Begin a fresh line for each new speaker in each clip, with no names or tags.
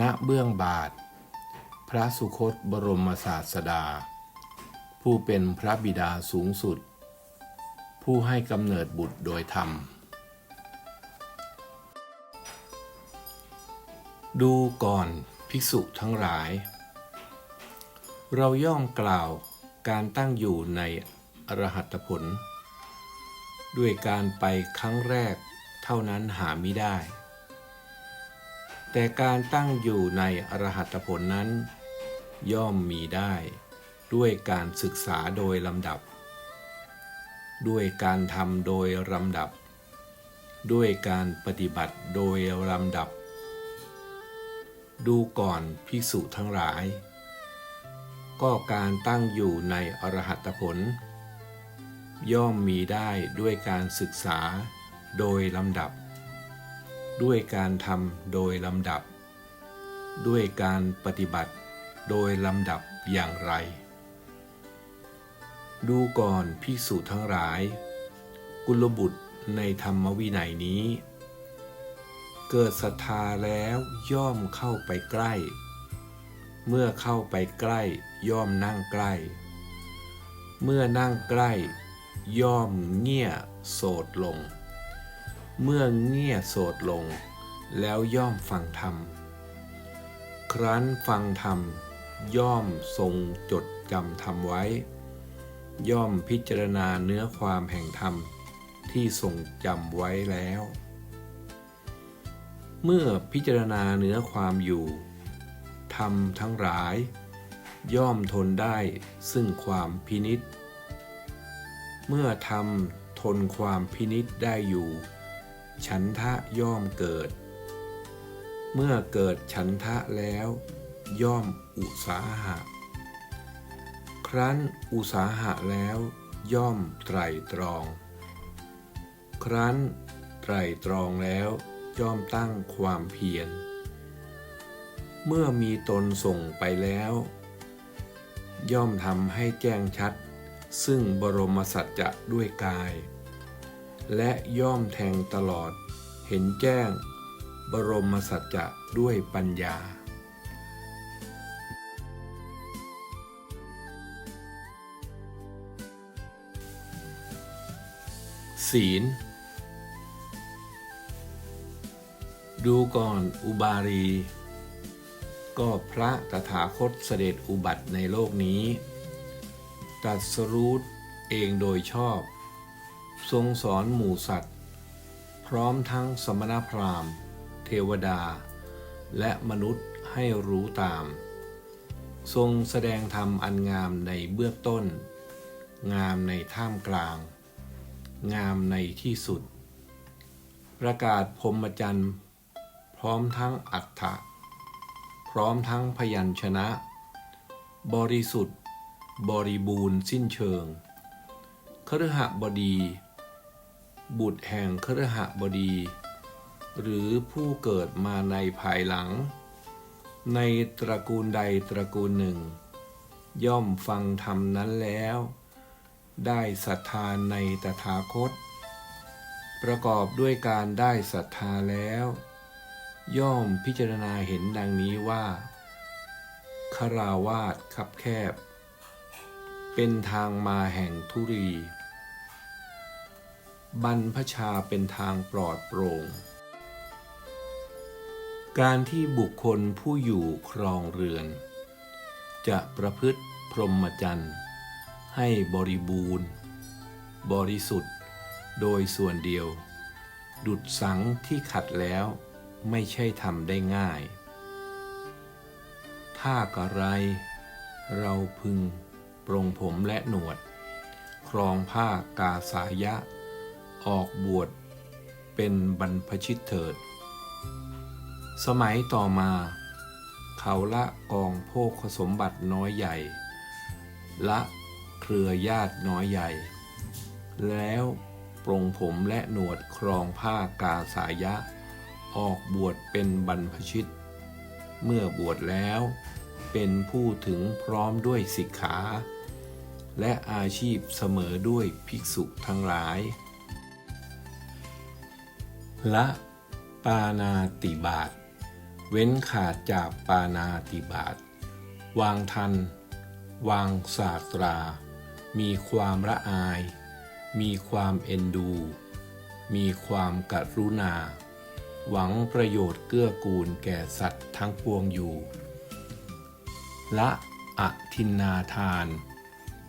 ณเบื้องบาท พระสุคตบรมศาสดา ผู้เป็นพระบิดาสูงสุด ผู้ให้กำเนิดบุตรโดยธรรม ดูก่อนภิกษุทั้งหลาย เราย่อมกล่าวการตั้งอยู่ในอรหัตผล ด้วยการไปครั้งแรกเท่านั้นหาไม่ได้ แต่การตั้งอยู่ในอรหัตผลนั้น ย่อมมีได้ ด้วยการศึกษาโดยลำดับ ด้วยการทำโดยลำดับ ด้วยการปฏิบัติโดยลำดับ ดูก่อนภิกษุทั้งหลาย ก็การตั้งอยู่ในอรหัตผล ย่อมมีได้ด้วยการศึกษาโดยลำดับ ด้วยการทำโดยลำดับ ด้วยการปฏิบัติโดยลำดับอย่างไร ดูก่อนภิกษุทั้งหลาย กุลบุตรในธรรมวินัยนี้ เกิดศรัทธาแล้วย่อมเข้าไปใกล้ เมื่อเข้าไปใกล้ย่อมนั่งใกล้ เมื่อนั่งใกล้ ย่อมเงี่ยโสดลง เมื่อเงี่ยโสดลง แล้วย่อมฟังธรรม ครั้นฟังธรรม ย่อมทรงจดจำธรรมไว้ ย่อมพิจารณาเนื้อความแห่งธรรมที่ทรงจำไว้แล้ว เมื่อพิจารณาเนื้อความอยู่ ธรรมทั้งหลาย ย่อมทนได้ซึ่งความพินิษเมื่อธรรมทนความพินิษได้อยู่ ฉันทะย่อมเกิด เมื่อเกิดฉันทะแล้ว ย่อมอุสาหะ ครั้นอุสาหะแล้ว ย่อมไตรตรอง ครั้นไตรตรองแล้ว ย่อมตั้งความเพียร เมื่อมีตนส่งไปแล้ว ย่อมทำให้แจ้งชัด ซึ่งบรมสัจจะด้วยกาย และย่อมแทงตลอด เห็นแจ้ง บรมสัจจะด้วยปัญญา ศีล ดูก่อนอุบารี ก็พระตถาคตเสด็จอุบัติในโลกนี้ตรัสรู้เองโดยชอบ ทรงสอนหมู่สัตว์ พร้อมทั้งสมณพราหมณ์ เทวดา และมนุษย์ให้รู้ตาม ทรงแสดงธรรมอันงามในเบื้องต้น งามในท่ามกลาง งามในที่สุด ประกาศพรหมจรรย์พร้อมทั้งอัฏฐะพร้อมทั้งพยัญชนะ บริสุทธิ์ บริบูรณ์สิ้นเชิงคฤหบดี บุตรแห่งคฤหบดี หรือผู้เกิดมาในภายหลัง ในตระกูลใดตระกูลหนึ่ง ย่อมฟังธรรมนั้นแล้ว ได้ศรัทธาในตถาคต ประกอบด้วยการได้ศรัทธาแล้ว ย่อมพิจารณาเห็นดังนี้ว่าคาราวาสคับแคบ เป็นทางมาแห่งทุรี บรรพชาเป็นทางปลอดโปร่ง การที่บุคคลผู้อยู่ครองเรือน จะประพฤติพรหมจรรย์ ให้บริบูรณ์ บริสุทธิ์ โดยส่วนเดียว ดุดสังที่ขัดแล้วไม่ใช่ทำได้ง่าย ถ้ากระไร เราพึงปรงผมและหนวด ครองผ้ากาสายะ ออกบวชเป็นบรรพชิตเถิด สมัยต่อมา เขาละกองโภคสมบัติน้อยใหญ่ ละเครือญาติน้อยใหญ่ แล้วปรงผมและหนวดครองผ้ากาสายะ ออกบวชเป็นบรรพชิต เมื่อบวชแล้วเป็นผู้ถึงพร้อมด้วยสิกขา และอาชีพเสมอด้วยภิกษุทั้งหลาย ละปานาติบาตเว้นขาดจากปานาติบาตวางทัน วางศาสตรา มีความละอาย มีความเอ็นดู มีความกรุณา หวังประโยชน์เกื้อกูลแก่สัตว์ทั้งปวงอยู่ ละอทินนาทาน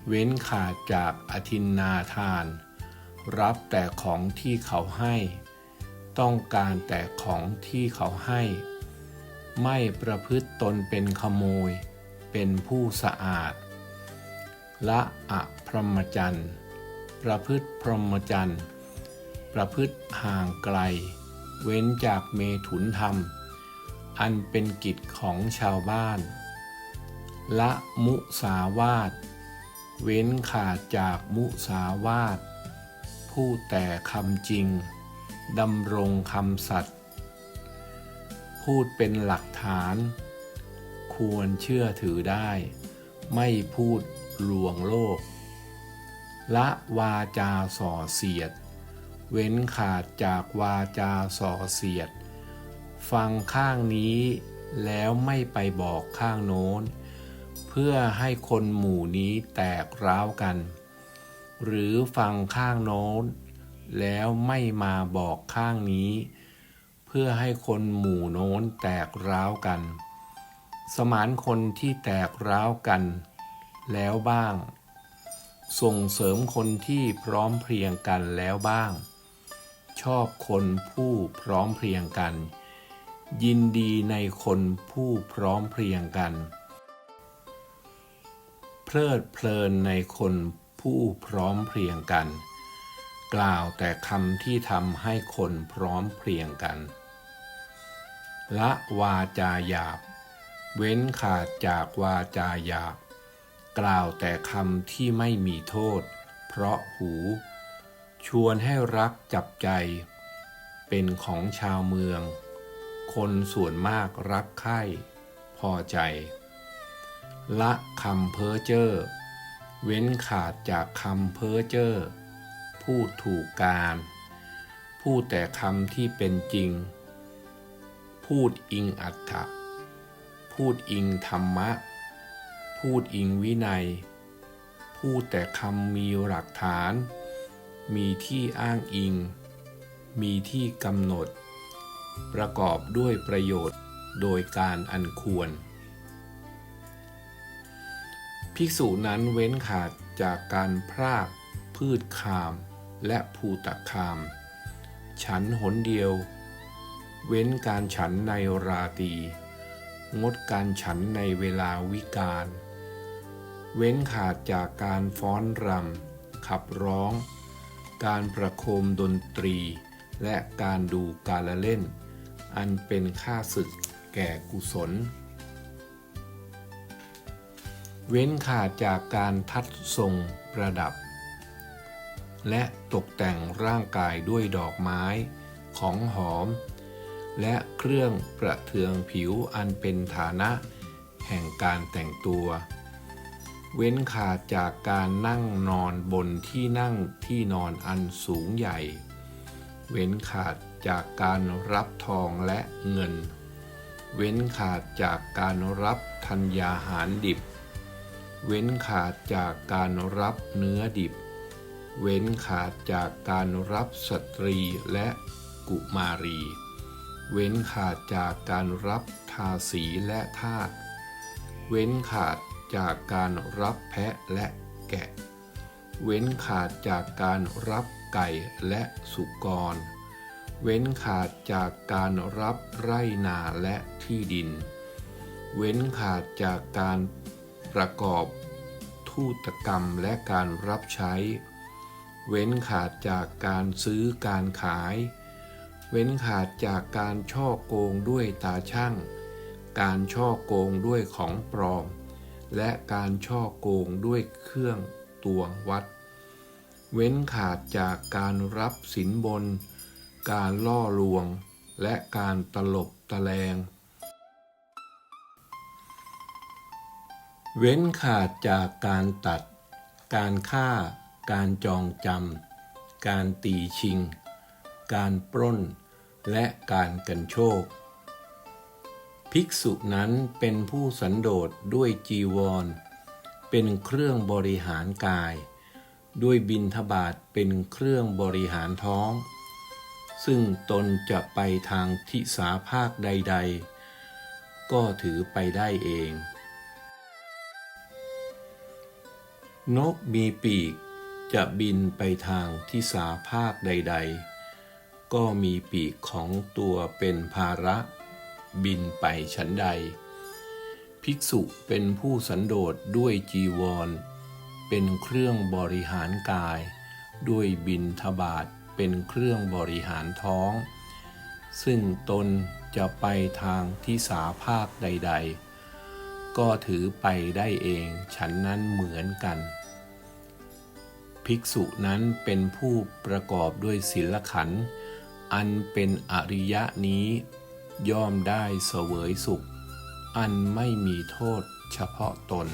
เว้นขาดจากอทินนาทาน รับแต่ของที่เขาให้ ต้องการแต่ของที่เขาให้ ไม่ประพฤติตนเป็นขโมย เป็นผู้สะอาด ละอะพรหมจรรย์ ประพฤติพรหมจรรย์ ประพฤติห่างไกล เว้นจากเมถุนธรรม อันเป็นกิจของชาวบ้าน ละมุสาวาท เว้นขาดจากมุสาวาทพูดแต่คำจริง ดำรงคำสัตย์พูดเป็นหลักฐาน ควรเชื่อถือได้ ไม่พูดลวงโลก ละวาจาส่อเสียด เว้นขาดจากวาจาส่อเสียด ฟังข้างนี้แล้วไม่ไปบอกข้างโน้น เพื่อให้คนหมู่นี้แตกร้าวกัน หรือฟังข้างโน้น แล้วไม่มาบอกข้างนี้ เพื่อให้คนหมู่โน้นแตกร้าวกัน สมานคนที่แตกร้าวกัน แล้วบ้าง ส่งเสริมคนที่พร้อมเพรียงกันแล้วบ้าง ชอบคนผู้พร้อมเพรียงกัน ยินดีในคนผู้พร้อมเพรียงกัน เพลิดเพลินในคนผู้พร้อมเพรียงกัน กล่าวแต่คำที่ทำให้คนพร้อมเพรียงกัน ละวาจาหยาบ เว้นขาดจากวาจาหยาบ กล่าวแต่คำที่ไม่มีโทษ เพราะหู ชวนให้รักจับใจ เป็นของชาวเมือง คนส่วนมากรักใคร่พอใจ ละคำเพ้อเจ้อเว้นขาดจากคำเพ้อเจ้อ พูดถูกการ พูดแต่คำที่เป็นจริง พูดอิงอัตถะพูดอิงธรรมะ พูดอิงวินัย พูดแต่คำมีหลักฐาน มีที่อ้างอิง มีที่กำหนด ประกอบด้วยประโยชน์โดยการอันควร ภิกษุนั้นเว้นขาดจากการพรากพืชคาม และภูตะคาม ฉันหนเดียว เว้นการฉันในราตี งดการฉันในเวลาวิกาล เว้นขาดจากการฟ้อนรำ ขับร้อง การประโคมดนตรี และการดูการละเล่น อันเป็นค่าศึกแก่กุศล เว้นขาดจากการทัดทรงประดับ และตกแต่งร่างกายด้วยดอกไม้ ของหอม และเครื่องประเทืองผิวอันเป็นฐานะ แห่งการแต่งตัว เว้นขาดจากการนั่งนอนบนที่นั่งที่นอนอันสูงใหญ่ เว้นขาดจากการรับทองและเงิน เว้นขาดจากการรับธัญญาหารดิบ เว้นขาดจากการรับเนื้อดิบ เว้นขาดจากการรับสตรีและกุมารี เว้นขาดจากการรับทาสีและทาสเว้นขาดจากการรับแพะและแกะ เว้นขาดจากการรับไก่และสุกร เว้นขาดจากการรับไร่นาและที่ดิน เว้นขาดจากการประกอบทูตกรรมและการรับใช้ เว้นขาดจากการซื้อการขาย เว้นขาดจากการช่อโกงด้วยตาช่าง การช่อโกงด้วยของปลอม และการช่อโกงด้วยเครื่องตวงวัด เว้นขาดจากการรับสินบน การล่อลวง และการตลบตะแลง เว้นขาดจากการตัด การฆ่า การจองจำ การตีชิง การปล้น และการกันโชค ภิกษุนั้นเป็นผู้สันโดษด้วยจีวร เป็นเครื่องบริหารกาย ด้วยบินทบาทเป็นเครื่องบริหารท้อง ซึ่งตนจะไปทางทิสาภาคใด ๆ ก็ถือไปได้เอง นกมีปีก จะบินไปทางทิสาภาคใด ๆ ก็มีปีกของตัวเป็นภาระ บินไปฉันใด ภิกษุเป็นผู้สันโดษด้วยจีวร เป็นเครื่องบริหารกาย ด้วยบินทบาทเป็นเครื่องบริหารท้อง ซึ่งตนจะไปทางที่สาภาคใด ๆ ก็ถือไปได้เองฉันนั้นเหมือนกัน ภิกษุนั้นเป็นผู้ประกอบด้วยศีลขันธ์อันเป็นอริยะนี้ ย่อมได้เสวยสุข อันไม่มีโทษเฉพาะตน